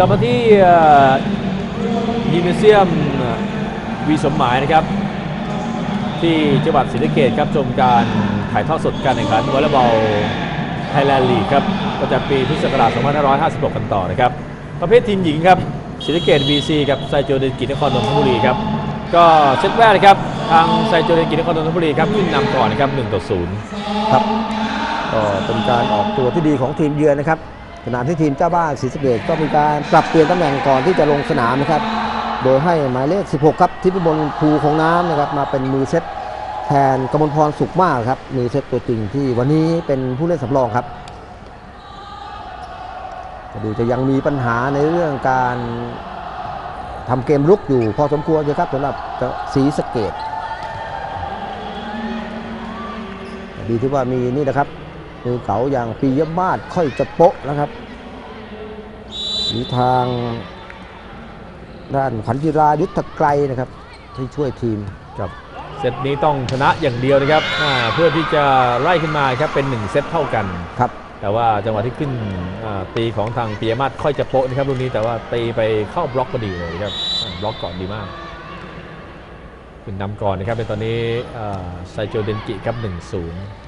กลับมาที่ยิมเนเซียมวีสมหมายนะครับ ที่จังหวัดศรีสะเกดครับชมการถ่ายทอดสดการแข่งขันวอลเลย์บอลไทยแลนด์ลีกครับประจำปีพุทธศักราช2556 กันต่อนะครับ ประเภททีมหญิงครับศรีสะเกด BC กับไซโจเดนกิจนครนนทบุรีครับก็เซตแรกนะครับทางไซโจเดนกิจนครนนทบุรีครับขึ้นนำก่อนนะครับ1ต่อ0ครับก็เป็นการออกตัวที่ดีของทีมเยือนนะครับ ขณะที่ทีมเจ้าบ้านศรีสะเกดก็มีการปรับเปลี่ยนตำแหน่งก่อนที่จะลงสนามนะครับ โดยให้หมายเลข 16 ครับทิพย์บนภูของน้ำนะครับมาเป็นมือเซตแทนกมลพรสุขมากครับมือเซตตัวจริงที่วันนี้เป็นผู้เล่นสำรองครับจะดูจะยังมีปัญหาในเรื่องการทำเกมรุกอยู่พอสมควรเลยครับสำหรับศรีสะเกดดีที่ว่ามีนี่นะครับ มือเก๋าอย่างปียมาศค่อยจะโปะนะครับมีทางด้านขวัญจิรายุทธไกรนะครับที่ช่วยทีมครับเซตนี้ต้องชนะอย่างเดียวนะครับอ่าเพื่อที่จะไล่ขึ้นมาครับเป็น 1 เซตเท่ากันครับ แต่ว่าจังหวะที่ขึ้นอ่าตีของทางปียมาศค่อยจะโปะนะครับลูกนี้แต่ว่าตีไปเข้าบล็อกพอดีเลยครับอ่าบล็อกก่อนดีมากขึ้นนำก่อนนะครับในตอนนี้อ่าไซโจเดนกิครับ1-0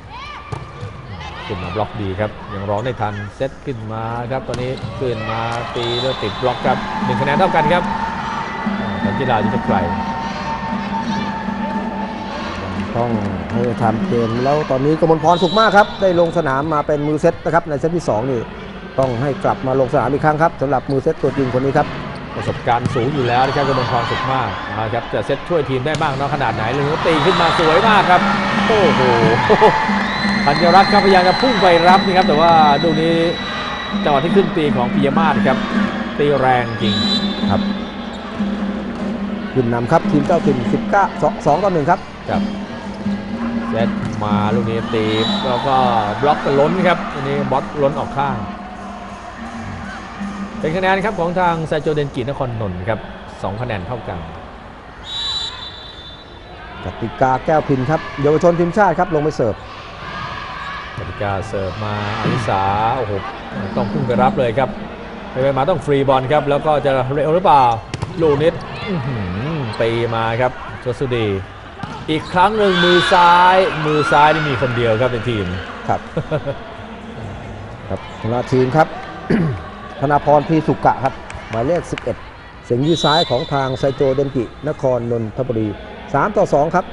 ขึ้นมาบล็อกดีครับ ยังร้องได้ทันเซตขึ้นมาครับตอนนี้ขึ้นมาตีแล้วติดบล็อกครับหนึ่งคะแนนเท่ากันครับอ่าทันจิรายุทธไกรต้องให้ทำเกมแล้วตอนนี้กมลพรสุขมากครับ ได้ลงสนามมาเป็นมือเซตนะครับในเซตที่สองนี่ต้องให้กลับมาลงสนามอีกครั้งครับสำหรับมือเซตตัวจริงคนนี้ครับประสบการณ์สูงอยู่แล้วนะครับกำลังความสุขมากนะครับจะเซตช่วยทีมได้มากน้อยขนาดไหนเลยตีขึ้นมาสวยมากครับ โอ้โห ธัญรักษ์ครับพยายามจะพุ่งไปรับนี่ครับ แต่ว่าดูนี้จังหวะที่ขึ้นตีของปิยมาศครับ ตีแรงจริงครับขึ้นนำครับทีมเจ้าถิ่น19 2 2ต่อ1ครับครับเซตมาลูกนี้ตีแล้วก็บล็อกล้นครับอันนี้บล็อกล้นออกข้าง เป็นคะแนนครับของทางไซโจเดนกินครนนท์ครับสองคะแนนเท่ากันกติกาแก้วพินครับเยาวชนทีมชาติครับลงไปเสิร์ฟ กติกาเสิร์ฟมาอลิสาโอ้โหต้องพุ่งไปรับเลยครับไปไปมาต้องฟรีบอลครับ แล้วก็จะเร็วหรือเปล่าลูนิดตีมาครับชสุดี อีกครั้งหนึ่งมือซ้าย มือซ้ายนี่มีคนเดียวครับในทีมครับครับธนาทีมครับ ธนาพรพีสุกะครับ หมายเลข 11 เสียงยืดซ้ายของทางไซโจเดนกิ นครนนทบุรี 3 ต่อ 2 ครับ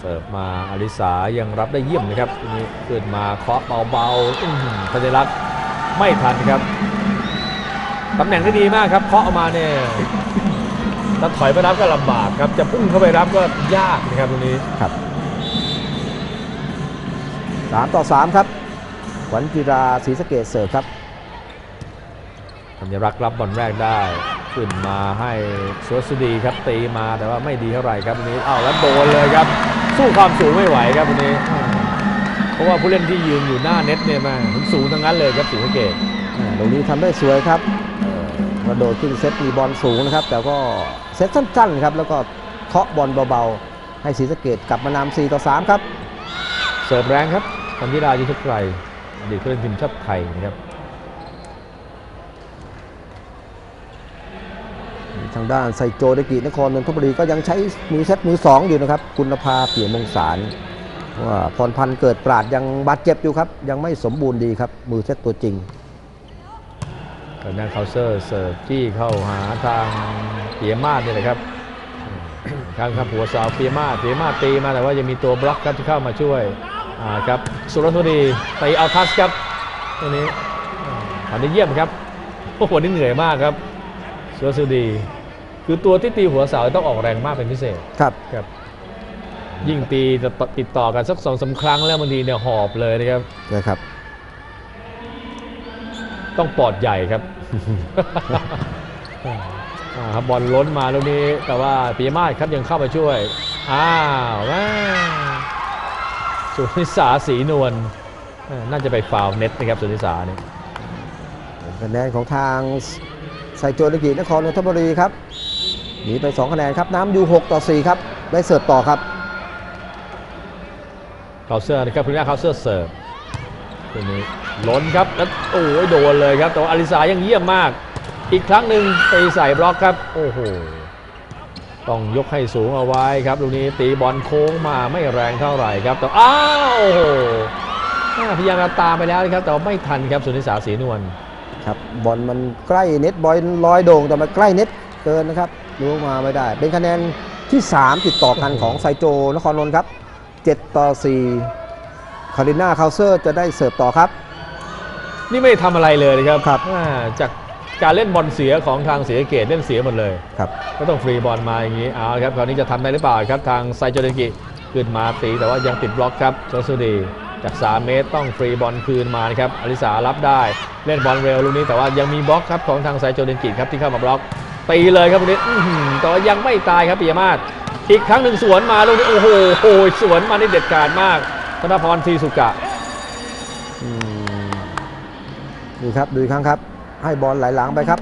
เสิร์ฟมาอลิสายังรับได้เยี่ยมนะครับทีนี้ขึ้นมาเคาะเบาๆอื้อหือธัญรักษ์ไม่ทันครับตำแหน่งได้ดีมากครับเคาะออกมาเนี่ยถ้าถอยไปรับก็ลำบากครับ จะพุ่งเข้าไปรับก็ยากนะครับตรงนี้ครับ3ต่อ3ครับขวัญจิราศรีสะเกดเสิร์ฟครับธัญรักษ์รับบอลแรกได้ขึ้นมาให้สวสุดีครับตีมาแต่ว่าไม่ดีเท่าไหร่ครับวันนี้อ้าวแล้วโดนเลยครับสู้ความสูงไม่ไหวครับวันนี้ เพราะว่าผู้เล่นที่ยืนอยู่หน้าเน็ตเนี่ยมาถึงสูงทั้งนั้นเลยครับสีสะเกตอ่าตรงนี้ทำได้สวยครับเอ่อกระโดดขึ้นเซตมีบอลสูงนะครับ แต่ก็เซตสั้นๆครับ แล้วก็เคาะบอลเบาๆ ให้ศรีสะเกดกลับมานำ4ต่อ 3 ครับ เสิร์ฟแรงครับธัญรายุทธไกรอดีตผู้เล่นทีมชาติไทยนะครับ ทางด้านไซโจเดกินครนนทบุรีก็ยังใช้มือเซตมือ 2 อยู่นะครับ คุณภาเปี่ยมมงสารว่าพรพันธ์เกิดปราดยังบาดเจ็บอยู่ครับ ยังไม่สมบูรณ์ดีครับ มือเซตตัวจริงทางด้านเคาเซอร์เสิร์ฟจี้เข้าหาทางเปียมาศเนี่ยนะครับทางครับหัวสาวเปียมาศเปียมาศตีมาแต่ว่ายังมีตัวบล็อกครับที่เข้ามาช่วยครับสุรทุดีตีเอาทัชครับตัวนี้อ่าทำได้เยี่ยมครับโอ้โหนี่เหนื่อยมากครับสุรสุดี คือตัวที่ตีหัวเสาต้องออกแรงมากเป็นพิเศษครับครับ ยิ่งตีจะติดต่อกันสักสองสาครั้งแล้วบางทีเนี่ยหอบเลยนะครับนะครับ ต้องปอดใหญ่ครับอ่าครับบอลล้นมาลูกนี้ แต่ว่าปียมาศครับยังเข้ามาช่วย อ้าวแม่สุนิสาสีนวลอ่าน่าจะไปฟาวล์เน็ตนะครับสุนิสาเนี่ยคะแนนของทางไซโจเดกินครนนทบุรีครับ หนีไป 2 คะแนนครับ น้ำอยู่ 6 ต่อ 4 ครับ ได้เสิร์ฟต่อครับเคาเซอร์นะครับพื้นหน้าเคาเซอร์เสิร์ฟตัวนี้ล้นครับแล้วโอ้ยโดนเลยครับ แต่ว่าอลิสายังเยี่ยมมาก อีกครั้งหนึ่งตีใส่บล็อกครับ โอ้โหต้องยกให้สูงเอาไว้ครับลูกนี้ตีบอลโค้งมาไม่แรงเท่าไหร่ครับแต่อ้าวโอ้โหอ่าพยายามจะตามไปแล้วนะครับ แต่ว่าไม่ทันครับสุนิสาศรีนวลครับบอลมันใกล้เน็ตบอลลอยโด่งแต่มันใกล้เน็ตเกินนะครับ รู้มาไม่ได้ เป็นคะแนนที่ 3 ติดต่อกันของไซโจนครนนท์ครับ 7 ต่อ 4 คาริน่าคาเซอร์จะได้เสิร์ฟต่อครับ นี่ไม่ได้ทำอะไรเลยนะครับครับอ่าจากการเล่นบอลเสียของทางเสียเกตเล่นเสียหมดเลย ครับ ก็ต้องฟรีบอลมาอย่างนี้เอาละครับคราวนี้จะทำได้หรือเปล่าครับทางไซโจเดนกิขึ้นมาตีแต่ว่ายังติดบล็อกครับโจสุดีจาก 3 เมตรต้องฟรีบอลคืนมานะครับอลิสารับได้เล่นบอลเร็วลูกนี้แต่ว่ายังมีบล็อกครับของทางไซโจเดนกิครับที่เข้ามาบล็อก ตีเลยครับวันนี้แต่ว่ายังไม่ตายครับปิยมาศอีกครั้งหนึ่งสวนมาลูกนี้โอ้โหโอ้โหสวนมาได้เด็ดขาดมากธนพรทีสุกะอืมนี่ครับดูอีกครั้งครับ ให้บอลไหลหลังไปครับ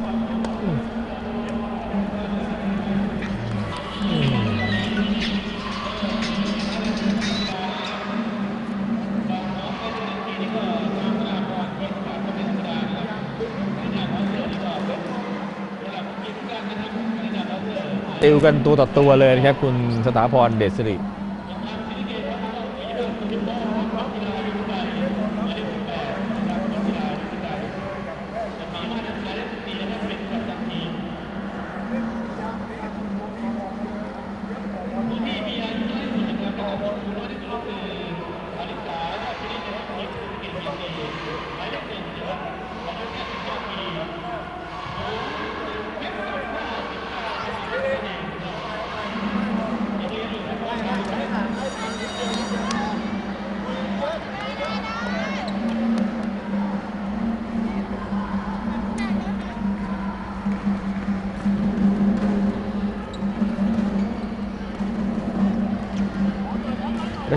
ติวกันตัวต่อตัวเลยนะครับ คุณสถาพรเดชสิริ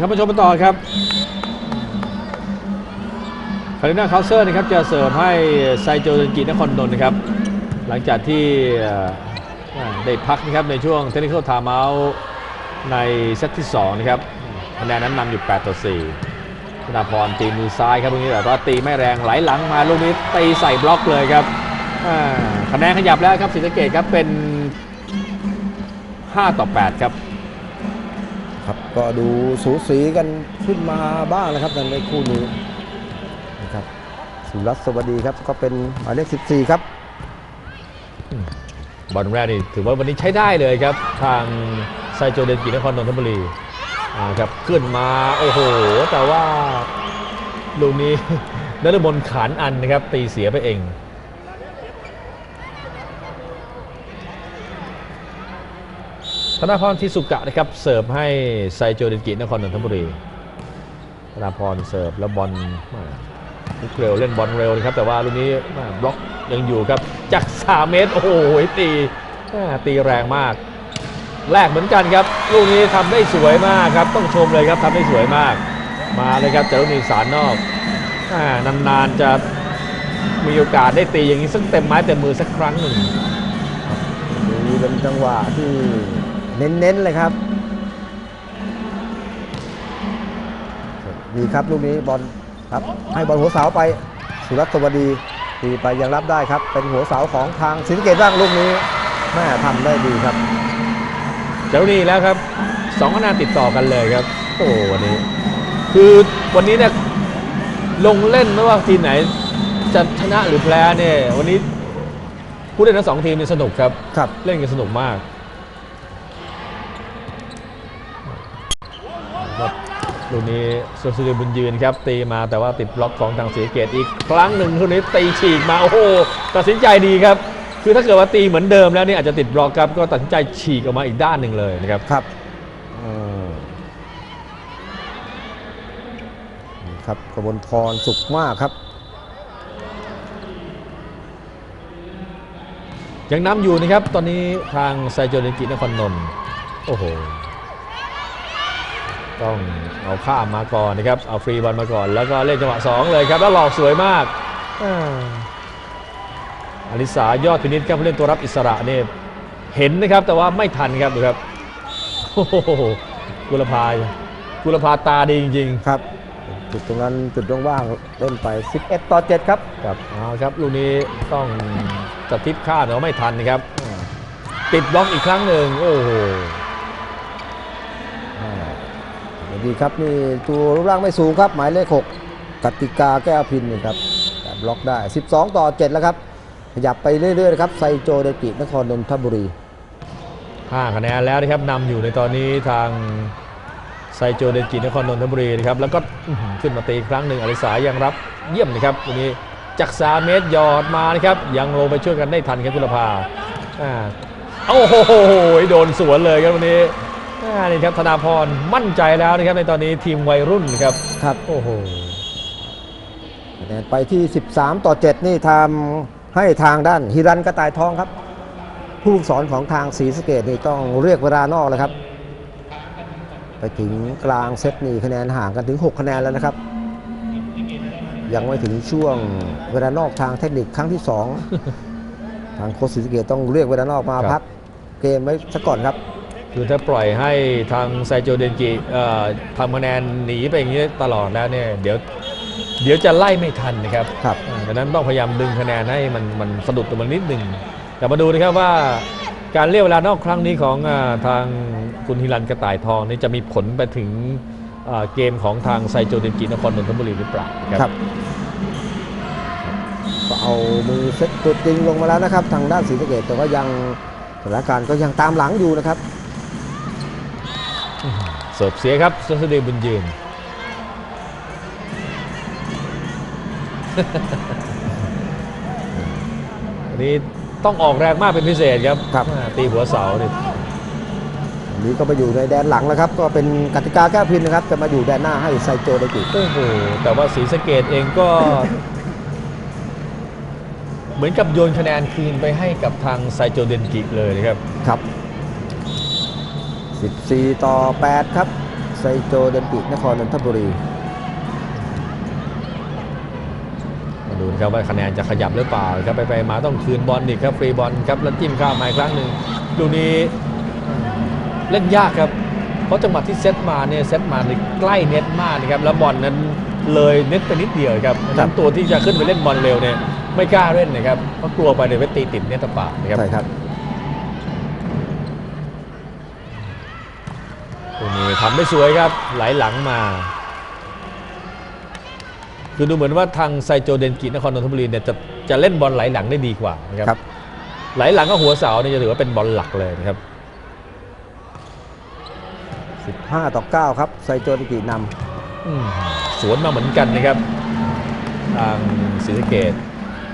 นะครับมาชมกันต่อครับคาริน่าคาเซอร์นะครับจะเสิร์ฟให้ไซโจเดนกินครนนท์นะครับ หลังจากที่ได้พักนะครับในช่วงเทคนิค l ล i ท e เอาในเซตที่ 2 นะครับคะแนนนั้นนำอยู่ 8 ต่อ 4ธนาพรตีมือซ้ายครับลูกนี้แต่ว่าตีไม่แรงไหลหลังมาลูกนี้ตีใส่บล็อกเลยครับคะแนนขยับแล้วครับศรีสะเกดครับเป็น 5 ต่อ 8 ครับ ครับ ก็ดูสูสีกันขึ้นมาบ้างนะครับในคู่นี้นะครับสุรัตน์สวัสดีครับก็เป็นหมายเลข14 ครับบอลแรกนี่ถือว่าวันนี้ใช้ได้เลยครับ ทางไซโจเดนกินครนนทบุรีอ่าครับขึ้นมาโอ้โห แต่ว่าลูกนี้นฤมลขานอันนะครับ ตีเสียไปเอง ธนาพรทิสุกะนะครับเสิร์ฟให้ไซโจเดนกินครนนทบุรีธนาพรเสิร์ฟแล้วบอลมาลุกเร็วเล่นบอลเร็วนะครับแต่ว่าลูกนี้บล็อกยังอยู่ครับจาก 3 เมตร โอ้โหตีตีแรงมากแรกเหมือนกันครับ ลูกนี้ทำได้สวยมากครับ ต้องชมเลยครับทำได้สวยมาก มาเลยครับจารุณีสารนอกอนานๆจะมีโอกาสได้ตีอย่างนี้สักเต็มไม้เต็มมือสักครั้งหนึ่งดูเป็นจังหวะที่ เน้นๆเลยครับ ดีครับลูกนี้บอลครับให้บอลหัวเสาไปสุรัตน์สวัสดีตีไปยังรับได้ครับ เป็นหัวเสาของทางศรีสะเกดบ้างลูกนี้แม่ทำได้ดีครับจารุณีแล้วครับสองคะแนนติดต่อกันเลยครับ โอ้วันนี้ คือวันนี้เนี่ยลงเล่นไม่ว่าทีมไหนจะชนะหรือแพ้เนี่ยวันนี้ผู้เล่นทั้งสองทีมเนี่ยสนุกครับครับเล่นกันสนุกมากครับ ลูกนี้สุสุริบุญยืนครับ ตีมาแต่ว่าติดบล็อกของทางศรีสะเกตอีกครั้งหนึ่งลูกนี้ตีฉีกมาโอ้โหตัดสินใจดีครับ คือถ้าเกิดว่าตีเหมือนเดิมแล้วเนี่ยอาจจะติดบล็อกครับก็ตัดสินใจฉีกออกมาอีกด้านหนึ่งเลยนะครับครับเออนี่ครับกบลพรสุขมากครับ ยังนำอยู่นะครับ ตอนนี้ทางไซโจเดนกินครนนท์โอ้โห ต้องเอาข้ามมาก่อนนะครับ เอาฟรีบอลมาก่อน แล้วก็เล่นจังหวะ2เลยครับ แล้วหลอกสวยมากอ่าอลิสายอดพินิจครับผู้เล่นตัวรับอิสระเนี่ยเห็นนะครับแต่ว่าไม่ทันครับดูครับโอ้โหกุลภากุลภาตาดีจริงครับ จุดตรงนั้นจุดว่างๆเล่นไป 11 ต่อ 7 ครับครับเอาครับลูกนี้ต้องจะทิพคาดแต่ว่าไม่ทันนะครับปิดบล็อกอีกครั้งหนึ่งโอ้โห ดีครับนี่ตัวรูปร่างไม่สูงครับ หมายเลข6กติกาแก้วพินนี่ครับแต่บล็อกได้ 12 ต่อ 7 แล้วครับ ขยับไปเรื่อยๆนะครับไซโจเดกินครนนทบุรีห้าคะแนนแล้วนะครับนำอยู่ในตอนนี้ทางไซโจเดนจินครนนทบุรีนะครับแล้วก็ขึ้นมาตีอีกครั้งหนึ่งอริสายังรับเยี่ยมนะครับตรงนี้จากสาเมตรหยอดมานะครับยังลงไปช่วยกันได้ทันครับกุลภาอ่าโอ้โหโดนสวนเลยครับวันนี้ นี่ครับธนาพรมั่นใจแล้วนะครับในตอนนี้ทีมวัยรุ่นครับครับโอ้โหคะแนนไปที่ 13 ต่อ 7 นี่ทำให้ทางด้านฮิรันกระต่ายทองครับ ผู้ฝึกสอนของทางศรีสะเกดนี่ต้องเรียกเวลานอกแล้วครับ ไปถึงกลางเซตนี่คะแนนห่างกันถึง 6 คะแนนแล้วนะครับ ยังไม่ถึงช่วงเวลานอกทางเทคนิคครั้งที่ 2 ทางโค้ชศรีสะเกดต้องเรียกเวลานอกมาครับพักเกมไว้ซะก่อนครับ คือถ้าปล่อยให้ทางไซโจเดนจิเอ่อทำคะแนนหนีไปอย่างนี้ตลอดแล้วเนี่ยเดี๋ยวเดี๋ยวจะไล่ไม่ทันนะครับครับอ่าดังนั้นต้องพยายามดึงคะแนนให้มันมันสะดุดตัวมันนิดหนึ่งแต่มาดูนะครับว่าการเรียกเวลานอกครั้งนี้ของอาทางคุณฮิรันกระต่ายทองนี่จะมีผลไปถึงอ่าเกมของทางไซโจเดนจินครนนทบุรีหรือเปล่านะคครัรับบก็เอามือเซตตัวจริงลงมาแล้วนะครับ ทางด้านศรีสะเกดแต่ว่ายังสถานการณ์ก็ยังตามหลังอยู่นะครับเสิร์ฟเสียครับสุสเดชบุญยืนวันนี้ต้องออกแรงมากเป็นพิเศษครับครับอ่าตีหัวเสาเนี่ยอันนี้ก็มาอยู่ในแดนหลังแล้วครับ ก็เป็นกติกาแก้พินนะครับ จะมาอยู่แดนหน้าให้ไซโจไดกิโอ้โหแต่ว่าศรีสะเกดเองก็ เหมือนกับโยนคะแนนคืนไปให้กับทางไซโจเดนกิเลยนะครับ ครับ 14 ต่อ 8 ครับ ไซโจเดนกินครนนทบุรี มาดูนะครับว่าคะแนนจะขยับหรือเปล่าครับไปไปๆมาต้องคืนบอลอีกครับฟรีบอลครับแล้วจิ้มเข้ามาอีกครั้งหนึ่งดูนี้เล่นยากครับ เพราะจังหวะที่เซตมาเนี่ยเซตมาเนี่ยใกล้เน็ตมากนะครับแล้วบอลนั้นเลยเน็ตไปนิดเดียวครับดังนั้นตัวที่จะขึ้นไปเล่นบอลเร็วเนี่ยไม่กล้าเล่นนะครับเพราะกลัวไปเดี๋ยวไปตีติดเน็ตตะปานะครับใช่ครับ ตรงนี้ ทำได้สวยครับไหลหลังมา คือดูเหมือนว่าทางไซโจเดนกินครนนทบุรีเนี่ยจะจะเล่นบอลไหลหลังได้ดีกว่านะครับครับไหลหลังก็หัวเสาเนี่ยจะถือว่าเป็นบอลหลักเลยนะครับ 15 ต่อ 9 ครับ ไซโจเดนกินอืมสวนมาเหมือนกันนะครับ ทางศรีสะเกด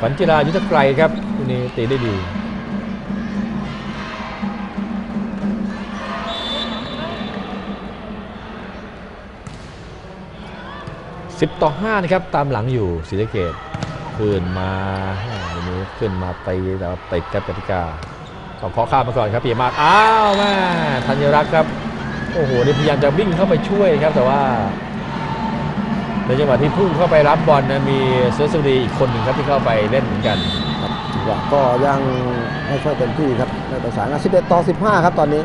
ฝันจิรายุทธไกรครับทีนี้ตีได้ดี 10 ต่อ 5 นะครับ ตามหลังอยู่ศรีสะเกดขึ้นมาทีนี้ขึ้นมาตีแต่ว่าติดกับกติกาต้องขอข้ามมาก่อนครับปียมาศอ้าวแม่ธัญรักษ์ครับ โอ้โหนี่พยายามจะวิ่งเข้าไปช่วยครับแต่ว่า ในจังหวะที่พุ่งเข้าไปรับบอลนะมีเซอร์ซูรีอีกคนหนึ่งครับที่เข้าไปเล่นเหมือนกันครับก็ยังไม่ค่อยเต็มที่ครับในประสานงาน11 ต่อ 15 ครับตอนนี้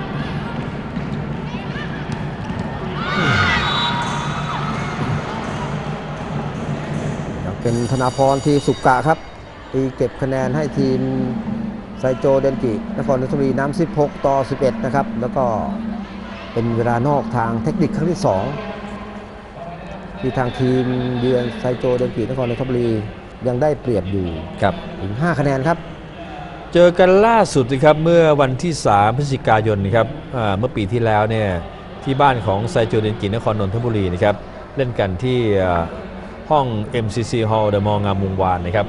เป็นธนาพรที่สุกกะครับตีเก็บคะแนนให้ทีมไซโจเดนกินครนนทบุรีน้ำ16 ต่อ 11 นะครับ แล้วก็เป็นเวลานอกทางเทคนิคครั้งที่ 2 ที่ทางทีมเยือนไซโจเดนกินครนนทบุรียังได้เปรียบอยู่ครับถึง 5 คะแนนครับ เจอกันล่าสุดนะครับเมื่อวันที่ 3 พฤศจิกายนนะครับอ่าเมื่อปีที่แล้วเนี่ยที่บ้านของไซโจเดนกินครนนทบุรีนะครับเล่นกันที่อ่า ห้อง MCC Hall เดอะมองามวงวานนะครับ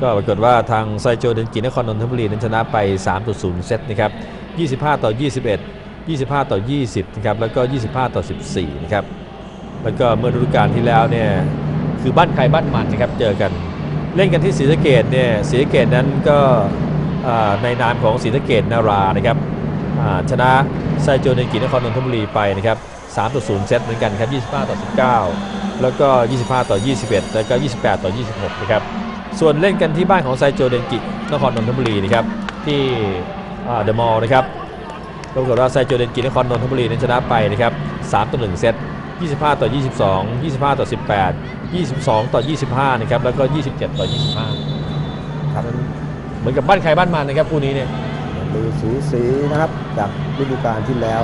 ก็ปรากฏว่าทางไซโจเดนกินครนนทบุรีนั้นชนะไป 3-0 เซตนะครับ 25 ต่อ 21 25 ต่อ 20 นะครับ แล้วก็ 25 ต่อ 14 นะครับ แล้วก็เมื่อฤดูกาลที่แล้วเนี่ย คือบ้านใครบ้านมันนะครับ เจอกัน เล่นกันที่ศรีสะเกดเนี่ย ศรีสะเกดนั้นก็ในนามของศรีสะเกดนารานะครับ ชนะไซโจเดนกินครนนทบุรีไปนะครับ 3-0 เซตเหมือนกันครับ 25 ต่อ 19 แล้วก็ 25 ต่อ 21 แล้วก็ 28 ต่อ 26 นะครับ ส่วนเล่นกันที่บ้านของไซโจเดนกิ นครนนทบุรีนะครับ ที่เดอะมอลล์นะครับปรากฏว่าไซโจเดนกิ นครนนทบุรีนั้นชนะไปนะครับ 3 ต่อ 1 เซต 25 ต่อ 22 25 ต่อ 18 22 ต่อ 25 นะครับ แล้วก็ 27 ต่อ 25 ครับเหมือนกับบ้านใครบ้านมันนะครับคู่นี้เนี่ยดูสูสีนะครับจากฤดูกาลที่แล้ว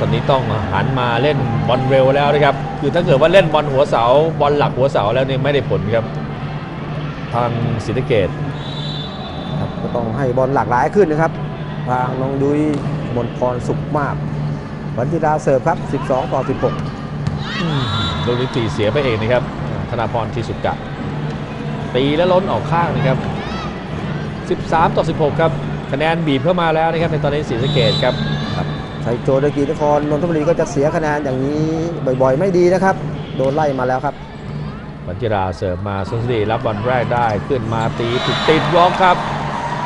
ตอนนี้ต้องหันมาเล่นบอลเร็วแล้วนะครับ คือถ้าเกิดว่าเล่นบอลหัวเสาบอลหลักหัวเสาแล้วเนี่ยไม่ได้ผลครับ ทางศรีสะเกดครับก็ต้องให้บอลหลากหลายขึ้นนะครับ ทางน้องดุยมนพรสุขมากวันธิดาเสิร์ฟครับ 12 ต่อ 16ลูกนี้ตีเสียไปเองนะครับอ่าธนาพรทีสุกะตีแล้วล้นออกข้างนะครับ 13 ต่อ 16 ครับ คะแนนบีบเข้ามาแล้วนะครับในตอนนี้ศรีสะเกดครับ ไทยโจดกีนครนนทบุรีก็จะเสียคะแนนอย่างนี้บ่อยๆ ไม่ดีนะครับ โดนไล่มาแล้วครับบัญจิราเสิร์ฟมาสุนทรีรับบอลแรกได้ขึ้นมาตีถูกติดบล็อกครับ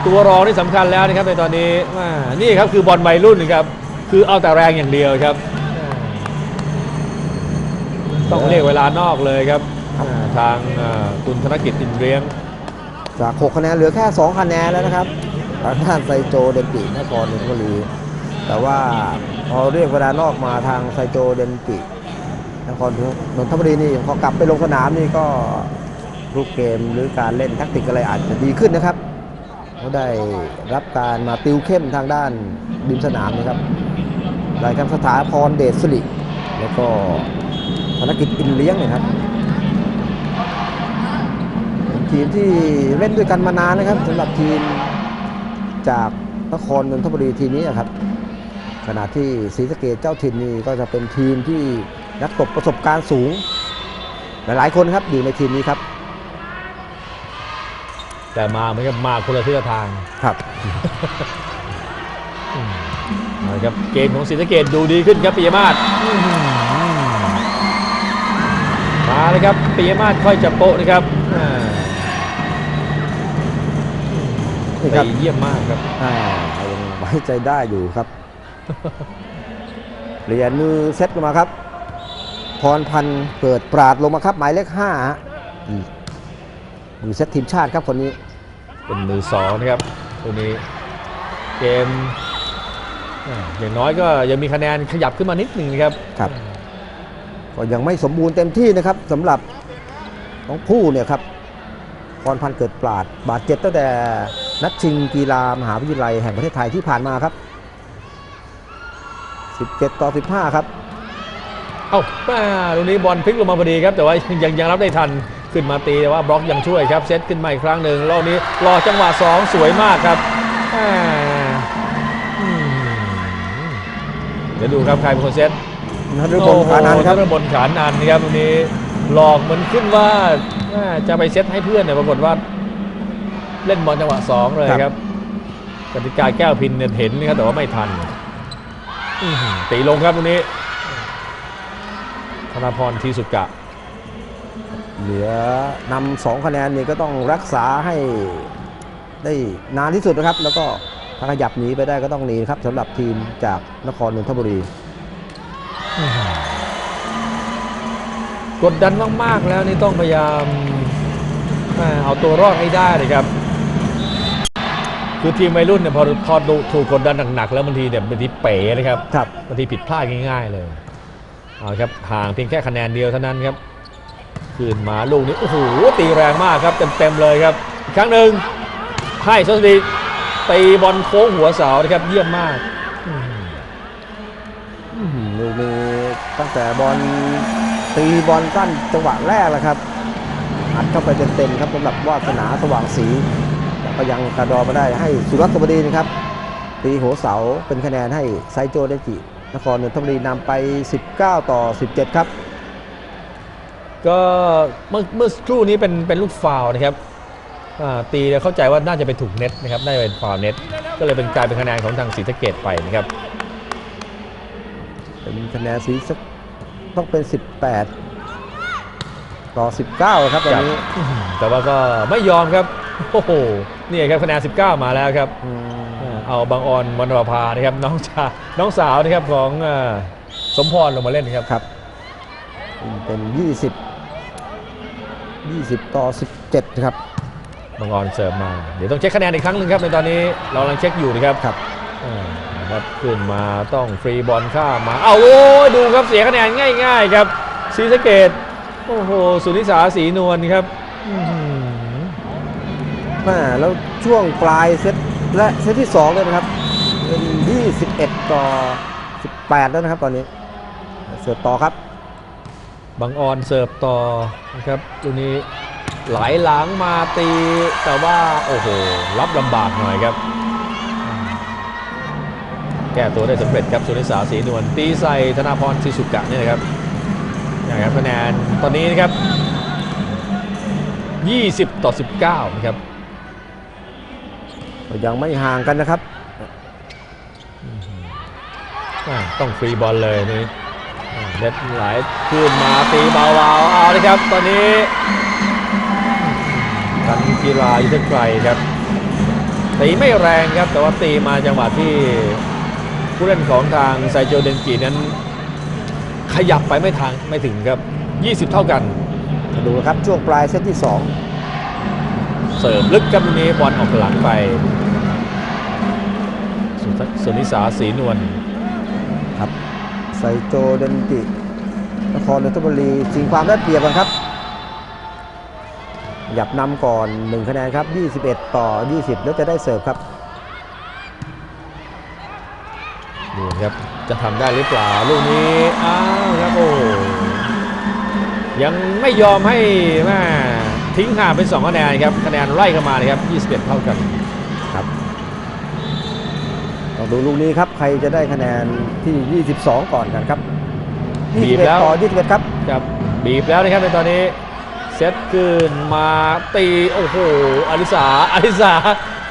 ตัวรองที่สำคัญแล้วนะครับในตอนนี้ว่านี่ครับคือบอลวัยรุ่นนะครับคือเอาแต่แรงอย่างเดียวครับ ต้องเรียกเวลานอกเลยครับอ่าทางอ่าคุณธนกิจอินเรียงจาก 6 คะแนนเหลือแค่ 2 คะแนนแล้วนะครับทางด้านไซโจเดนกินครนนทบุรี แต่ว่าพอเรียกเวลานอกมาทางไซโจเดนกินครนนทบุรีนี่พอกลับไปลงสนามนี่ก็รูปเกมหรือการเล่นแทักติกอะไรอาจจะดีขึ้นนะครับเขาได้รับการมาติวเข้มทางด้านริมสนามนะครับรายการสถาพรเดชสิริแล้วก็ธนกิจอินเลี้ยงนะครับทีมที่เล่นด้วยกันมานานนะครับสำหรับทีมจากนครนนทบุรีทีนี้นะครับ ขณะที่ศรีสะเกดเจ้าถิ่นนี่ก็จะเป็นทีมที่นักตบประสบการณ์สูง หลายๆคนครับอยู่ในทีมนี้ครับ แต่มาเหมือนกับมาคนละทิศละทางครับนะครับเกมของศรีสะเกดดูดีขึ้นครับปิยมาศอื้อหือมาเลยครับปิยมาศค่อยจะโปะนะครับอ่านี่ครับตีเยี่ยมมากครับอ่ายังไว้ใจได้อยู่ครับ เหรียญมือเซตลงมาครับ พรพันธ์เกิดปราดลงมาครับ หมายเลขห้าฮะอืมมือเซตทีมชาติครับคนนี้ เป็นมือสองนะครับตัวนี้เกมอ่าอย่างน้อยก็ยังมีคะแนนขยับขึ้นมานิดหนึ่งนะครับครับ ก็ยังไม่สมบูรณ์เต็มที่นะครับสำหรับน้องผู้เนี่ยครับพรพันธ์เกิดปราดบาดเจ็บตั้งแต่นัดชิงกีฬามหาวิทยาลัยแห่งประเทศไทยที่ผ่านมาครับ 17 ต่อ 15 ครับ เอ้าแม่ตรงนี้บอลพลิกลงมาพอดีครับ แต่ว่ายังยังรับได้ทันขึ้นมาตีแต่ว่าบล็อกยังช่วยครับ เซตขึ้นมาอีกครั้งหนึ่งรอบนี้รอจังหวะสองสวยมากครับแม่อืมเดี๋ยวดูครับใครเป็นคนเซตนฤพลขานันท์ครับโอ้โหนฤพลขานนันท์นะครับตรงนี้หลอกเหมือนขึ้นว่าแม่จะไปเซตให้เพื่อนเนี่ยปรากฏว่า เล่นบอลจังหวะสองเลยครับกติกาแก้วพินเนี่ยเห็นนะครับแต่ว่าไม่ทันอื้อหือ ตีลงครับตรงนี้ ธนาพรทีสุกะ เหลือนำสองคะแนนนี่ก็ต้องรักษาให้ได้นานที่สุดนะครับ แล้วก็ถ้าขยับหนีไปได้ก็ต้องหนีครับสำหรับทีมจากนครนนทบุรี กดดันมาก ๆ แล้วนี่ต้องพยายามแม่เอาตัวรอดให้ได้เลยครับ คือทีมวัยรุ่นเนี่ยพอพอดูถูกกดดันหนักๆแล้วบางทีเนี่ยบางทีเป๋นะครับครับบางทีผิดพลาดง่ายๆเลยเอาละครับห่างเพียงแค่คะแนนเดียวเท่านั้นครับคืนมาลูกนี้โอ้โหตีแรงมากครับเต็มๆเลยครับอีกครั้งหนึ่งให้สตีตีบอลโค้งหัวเสานะครับเยี่ยมมากอืมอื้อหือลูกนี้ตั้งแต่บอลตีบอลสั้นจังหวะแรกแล้วครับอัดเข้าไปเต็มๆครับสำหรับวาสนาสว่างสีแต่ ก็ยังกระดอมาได้ให้สุรัตน์สวัสดีนะครับตีหัวเสาเป็นคะแนนให้ไซโจเดจินครนนทบุรีนำไป 19 ต่อ 17 ครับ ก็เมื่อเมื่อสักครู่นี้เป็นเป็นลูกฟาวล์นะครับอ่าตีแล้วเข้าใจว่าน่าจะไปถูกเน็ตนะครับน่าจะเป็นฟาวล์เน็ตก็เลยเป็นกลายเป็นคะแนนของทางศรีสะเกดไปนะครับเป็นคะแนนสีสักต้องเป็น 18 ต่อ 19 ครับตอนนี้อื้อหือแต่ว่าก็ไม่ยอมครับ โอ้โหนี่ครับคะแนน 19 มาแล้วครับอืมอ่าเอาบางออนวรรณประภานะครับน้องชาน้องสาวนะครับของอ่าสมพรลงมาเล่นครับครับ เป็น 20 20 ต่อ 17 ครับบางออนเสิร์ฟมา เดี๋ยวต้องเช็คคะแนนอีกครั้งหนึ่งครับในตอนนี้เรากำลังเช็คอยู่นะครับครับอ่าครับขึ้นมาต้องฟรีบอลข้ามมาเอาโอ้ยดูครับเสียคะแนนง่าย ๆ ครับศรีสะเกดโอ้โหสุนิสาสีนวลครับอื้อหือ แม่แล้วช่วงปลายเซตและเซตที่2เลยนะครับเป็น21 ต่อ 18 แล้วนะครับตอนนี้ เสิร์ฟต่อครับ บังออนเสิร์ฟต่อนะครับตรงนี้ไหลหลังมาตี แต่ว่าโอ้โห รับลำบากหน่อยครับ แก้ตัวได้สำเร็จครับสุนิสาสีนวลตีใส่ธนาพรชิสุกะเนี่ยนะครับนะครับคะแนนตอนนี้นะครับ 20 ต่อ 19 นะครับ ยังไม่ห่างกันนะครับอ่าต้องฟรีบอลเลยนี่อ่าเด็ดไหลขึ้นมาตีเบาๆเอาเลยครับ ตอนนี้กันกีฬายุทธไกรครับตีไม่แรงครับ แต่ว่าตีมาจังหวะที่ผู้เล่นของทางไซโจเดนกินั้น ขยับไปไม่ทางไม่ถึงครับ 20 เท่ากันมาดูนะครับช่วงปลายเซตที่ เสิร์ฟลึกครับตรงนี้บอลออกหลังไปสุทสุนิสาสีนวล2ครับไซโจเดนกินครนนทบุรีชิงความได้เปรียบกันครับหยับนำก่อน 1 คะแนนครับ 21 ต่อ 20 แล้วจะได้เสิร์ฟครับดูครับจะทำได้หรือเปล่าลูกนี้อ้าวครับโอ้ยังไม่ยอมให้แม่ ทิ้งห่างเป็น2คะแนนครับคะแนนไล่เข้ามาเลยครับ 21 เท่ากันครับต้องดูลูกนี้ครับ ใครจะได้คะแนนที่ 22 ก่อนกันครับบีบแล้ว21ต่อ21ครับครับบีบแล้วนะครับในตอนนี้เซตขึ้นมาตีโอ้โหอลิสาอลิสา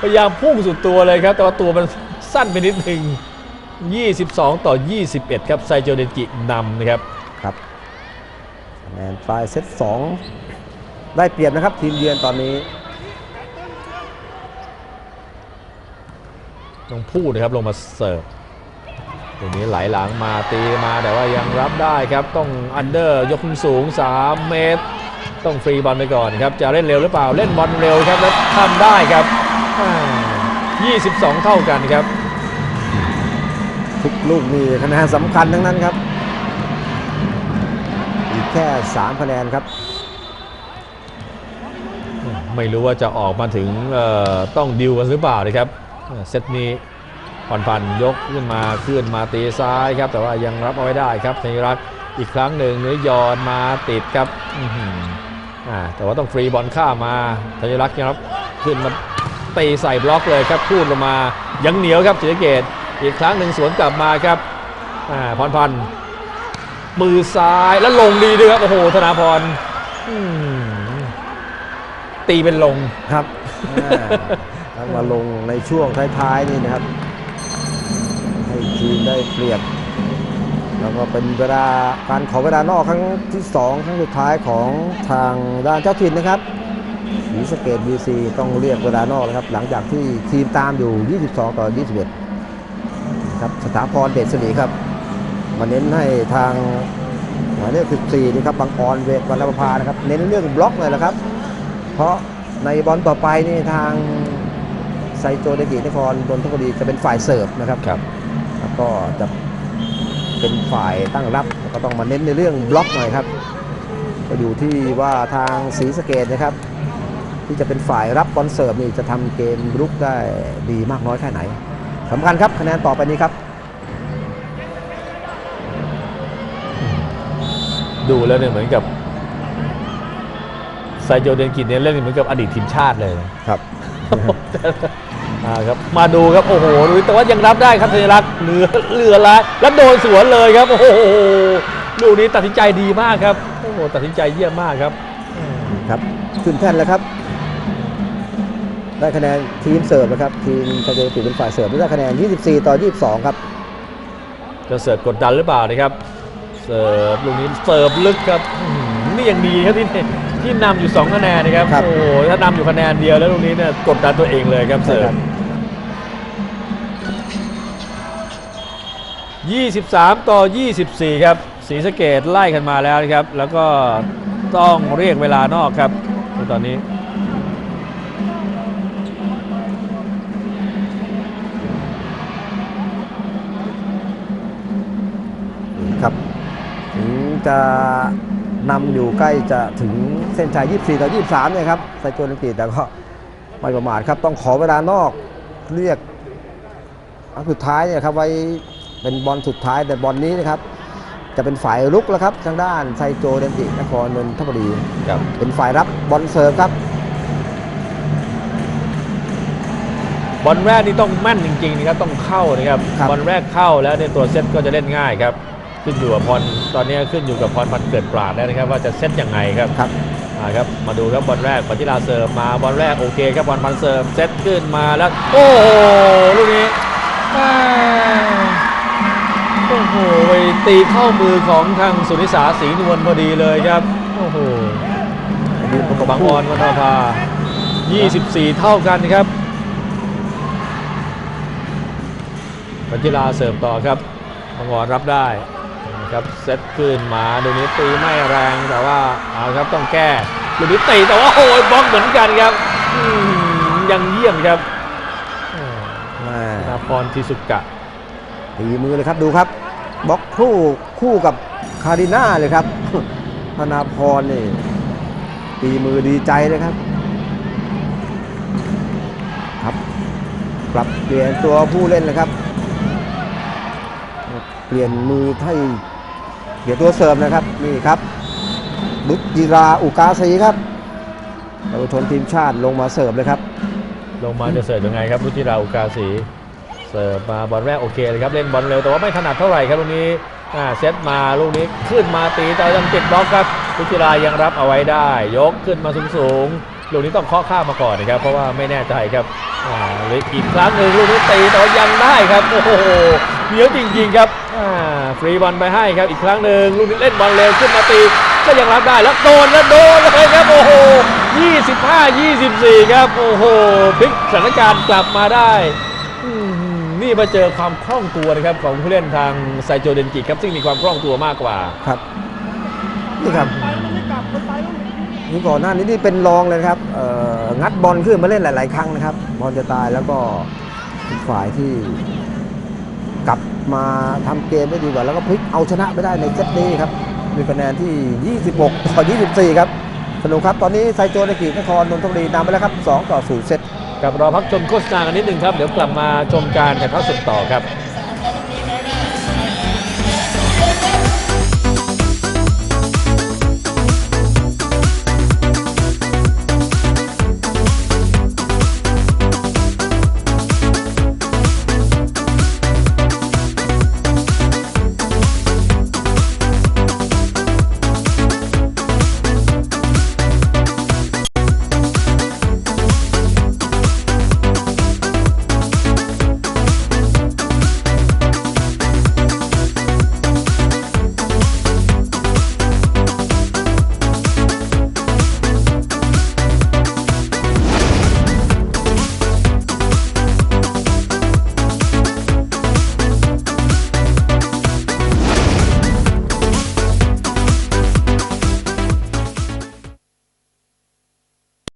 พยายามพุ่งสุดตัวเลยครับ แต่ว่าตัวมันสั้นไปนิดหนึ่ง22 ต่อ 21 ครับไซโจเดนกินำนะครับ ครับคะแนนปลายเซต2 ได้เปรียบนะครับทีมเยือนตอนนี้ ต้องพูดนะครับลงมาเสิร์ฟตรงนี้ไหลหลังมาตีมาแต่ว่ายังรับได้ครับต้องอันเดอร์ยกขึ้นสูง 3 เมตร ต้องฟรีบอลไปก่อนครับจะเล่นเร็วหรือเปล่าเล่นบอลเร็วครับแล้วทำได้ครับอ่า22 เท่ากันครับทุกลูกนี่คะแนนสำคัญทั้งนั้นครับ อีกแค่ 3 คะแนนครับ ไม่รู้ว่าจะออกมาถึงต้องดิวกันหรือเปล่านะครับเซตนี้ผ่อนพันยกขึ้นมาขึ้นมาตีซ้ายครับ แต่ว่ายังรับเอาไว้ได้ครับธนรักษ์อีกครั้งหนึ่งเนื้อยอนมาติดครับแต่ว่าต้องฟรีบอลข้ามาธนรักษ์ยังรับขึ้นมาตีใส่บล็อกเลยครับพูดลงมายังเหนียวครับศรีสะเกดอีกครั้งหนึ่งสวนกลับมาครับอ่าพรพันธ์มือซ้ายแล้วลงดีด้วยครับโอ้โหธนาพร ตีเป็นลง ครับอ่าแล้วมาลงในช่วงท้ายๆนี่นะครับ ให้ทีมได้เปรียบ แล้วก็เป็นเวลาการขอเวลานอกครั้งที่ 2 ครั้งสุดท้ายของทางด้านเจ้าถิ่นนะครับศรีสะเกดบีซีต้องเรียกเวลานอกนะครับ หลังจากที่ทีมตามอยู่ 22 ต่อ 21 ครับสถาพรเดชศรีครับ มาเน้นให้ทางหมายเลข14นี่ครับบางออนเวทวรรณประภานะครับ เน้นเรื่องบล็อกเลยละครับ เพราะในบอลต่อไปนี่ทางไซโจเดกินครนนทบุรีจะเป็นฝ่ายเสิร์ฟนะครับครับ แล้วก็จะเป็นฝ่ายตั้งรับแล้วก็ต้องมาเน้นในเรื่องบล็อกหน่อยครับ ก็อยู่ที่ว่าทางศรีสะเกดนะครับ ที่จะเป็นฝ่ายรับบอลเสิร์ฟนี่จะทำเกมรุกได้ดีมากน้อยแค่ไหนสำคัญครับคะแนนต่อไปนี้ครับ ดูแล้วเนี่ยเหมือนกับ ไซโจเดนกินเนี่ยเล่นเหมือนกับอดีตทีมชาติเลยครับ อ่าครับมาดูครับโอ้โหดูแต่ว่ายังรับได้ครับธัญรักษ์เหลือเหลือละแล้วโดนสวนเลยครับ โอ้โหลูกนี้ตัดสินใจดีมากครับโอ้โหตัดสินใจเยี่ยมมากครับครับขึ้นแท่นแล้วครับ ได้คะแนนทีมเสิร์ฟนะครับทีมไซโจเดกิเป็นฝ่ายเสิร์ฟได้คะแนน 24 ต่อ 22 ครับจะเสิร์ฟกดดันหรือเปล่านะครับ เสิร์ฟลูกนี้เสิร์ฟลึกครับอื้อหือนี่ยังดีครับที่ ที่นำอยู่ 2 คะแนนนะครับรบโอ้โหถ้านำอยู่คะแนนเดียวแล้วตรงนี้เนี่ยกดดันตัวเองเลยครับเสริมามต่อ 24 ครับสีสเกตไล่กันมาแล้วครับ แล้วก็ต้องเรียกเวลานอกครับตอนนี้ ครับ ถึงจะ นำอยู่ใกล้จะถึงเส้นชัย 24 ต่อ 23 เนี่ยครับไซโจลิมปิกแต่ก็ไม่ประมาทครับ ต้องขอเวลานอกเรียกอันสุดท้ายเนี่ยครับไว้เป็นบอลสุดท้ายแต่บอลนี้นะครับ จะเป็นฝ่ายรุกแล้วครับทางด้านไซโจเดนตินครนนทบุรีครับเป็นฝ่ายรับบอลเสิร์ฟครับ บอลแรกนี่ต้องแม่นจริงๆนะครับต้องเข้านะครับครับบอลแรกเข้าแล้วเนี่ยตัวเซตก็จะเล่นง่ายครับ ขึ้นอยู่กับพรตอนนี้ขึ้นอยู่กับพรพันธ์เกิดปราดแล้วนะครับ ว่าจะเซตยังไงครับครับอ่าครับมาดูครับบอลแรกปฏิลาเสิร์ฟมาบอลแรกโอเคครับบอลพันธ์เสิร์ฟเซตขึ้นมาแล้ว โอ้โหลูกนี้แม่โอ้โหไปตีเข้ามือของทางสุนิสาศรีนวลพอดีเลยครับโอ้โหบางออนวันทภา24 เท่ากันครับปัญจิลาเสิร์ฟต่อครับบางออนรับได้นะ ครับเซตขึ้นมาดูนี้ตีไม่แรงแต่ว่าเอาครับต้องแก้ดูนี้ตีแต่ว่าโอ้ยบล็อกเหมือนกันครับอืมยังเยี่ยมครับแม่นาพรทิสุกะตีมือเลยครับดูครับบล็อกคู่คู่กับคาริน่าเลยครับธนาพรนี่ตีมือดีใจเลยครับ ครับปรับเปลี่ยนตัวผู้เล่นเลยครับ เปลี่ยนมือให้ เปลี่ยนตัวเสริมนะครับนี่ครับดุจิราอุกาศีครับเยาวชนทีมชาติลงมาเสิร์ฟเลยครับ ลงมาจะเสิร์ฟยังไงครับรุจิราอุกาสีเสิร์ฟมาบอลแรกโอเคเลยครับเล่นบอลเร็วแต่ว่าไม่ถนัดเท่าไหร่ครับลูกนี้เซตมาลูกนี้ขึ้นมาตีแต่ยังติดบล็อกครับรุจิรายังรับเอาไว้ได้ ยกขึ้นมาสูงๆลูกนี้ต้องเคาะข้ามมาก่อนนะครับเพราะว่าไม่แน่ใจครับอ่าเลยอีกครั้งหนึ่งลูกนี้ตีแต่ว่ายังได้ครับโอ้โหเหนียวจริงๆครับอ่า ฟรีบอลไปให้ครับอีกครั้งหนึ่งลูกนี้เล่นบอลเร็วขึ้นมาตีก็ยังรับได้แล้วโดนแล้วโดนเลยครับโอ้โห25 24 ครับโอ้โหพลิกสถานการณ์กลับมาได้นี่มาเจอความคล่องตัวนะครับของผู้เล่นทางไซโจเดนกิครับซึ่งมีความคล่องตัวมากกว่าครับนี่ครับนี่ก่อนหน้านี้นี่เป็นรองเลยนะครับงัดบอลขึ้นมาเล่นหลาย ๆ ครั้งนะครับบอลจะตายแล้วก็ฝ่ายที่ กลับมาทำเกมได้ดีกว่า แล้วก็พลิกเอาชนะไปได้ในเซตนี้ครับ มีคะแนนที่ 26 ต่อ 24 ครับ สนุกครับ ตอนนี้ไซโจนกีนครนนทบุรีนำไปแล้วครับ 2 ต่อ 0 เซตกับรอพักชมโฆษณากันนิดหนึ่งครับ เดี๋ยวกลับมาชมการถ่ายทอดสดต่อครับ